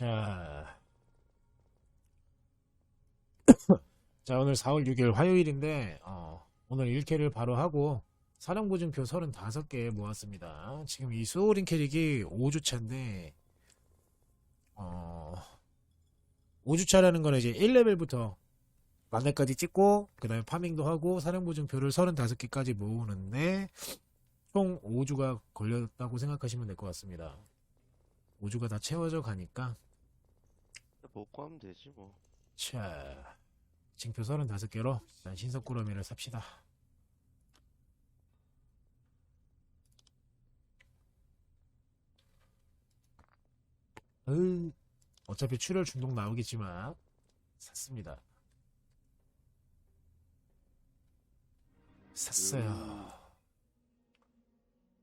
자. 자, 오늘 4월 6일 화요일인데, 어, 오늘 1캐를 바로 하고, 사령보증표 35개 모았습니다. 지금 이 수호린 캐릭이 5주차인데, 어, 5주차라는 거는 이제 1레벨부터 만렙까지 찍고, 그 다음에 파밍도 하고, 사령보증표를 35개까지 모으는데, 총 5주가 걸렸다고 생각하시면 될 것 같습니다. 5주가 다 채워져 가니까, 먹고 하면 되지 뭐. 자, 징표 35개로 일단 신석구러미를 삽시다. 으, 어차피 출혈 중독 나오겠지만 샀습니다. 샀어요.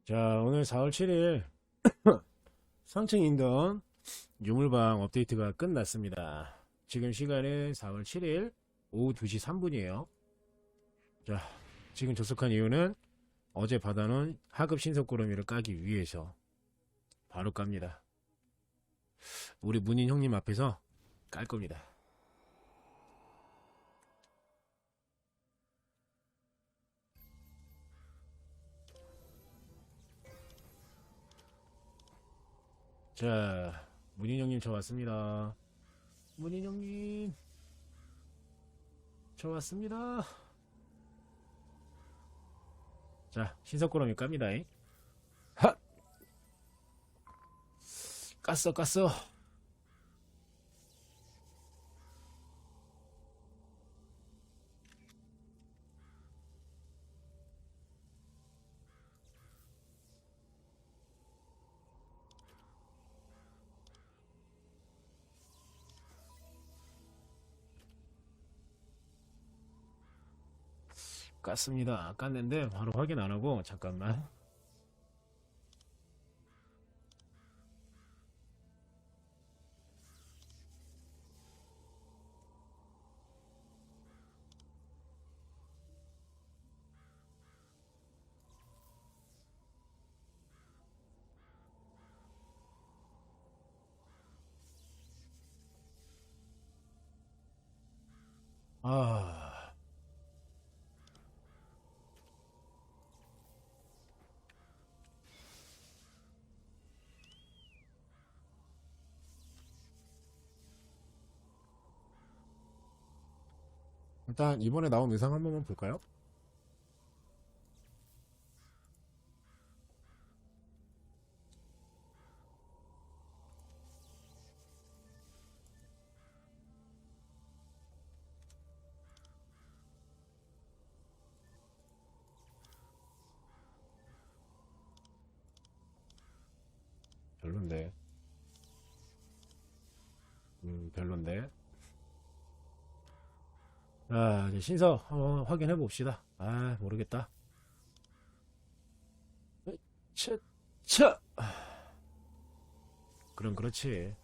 자, 오늘 4월 7일 상층 인던 유물방 업데이트가 끝났습니다. 지금 시간은 4월 7일 오후 2시 3분이에요. 자, 지금 접속한 이유는 어제 받아놓은 하급 신속구름이를 까기 위해서 바로 깝니다. 우리 문인 형님 앞에서 깔 겁니다. 자, 문인 형님 저 왔습니다. 문인 형님, 저 왔습니다. 자, 신석구름이 깝니다. 잉. 하! 깠어, 깠어. 깠습니다. 깠는데 바로 확인 안 하고 잠깐만. 아. 일단 이번에 나온 의상 한 번만 볼까요? 별론데. 음, 별론데. 아, 이제 신석 한번 확인해 봅시다. 아, 모르겠다. 차, 차. 그럼 그렇지.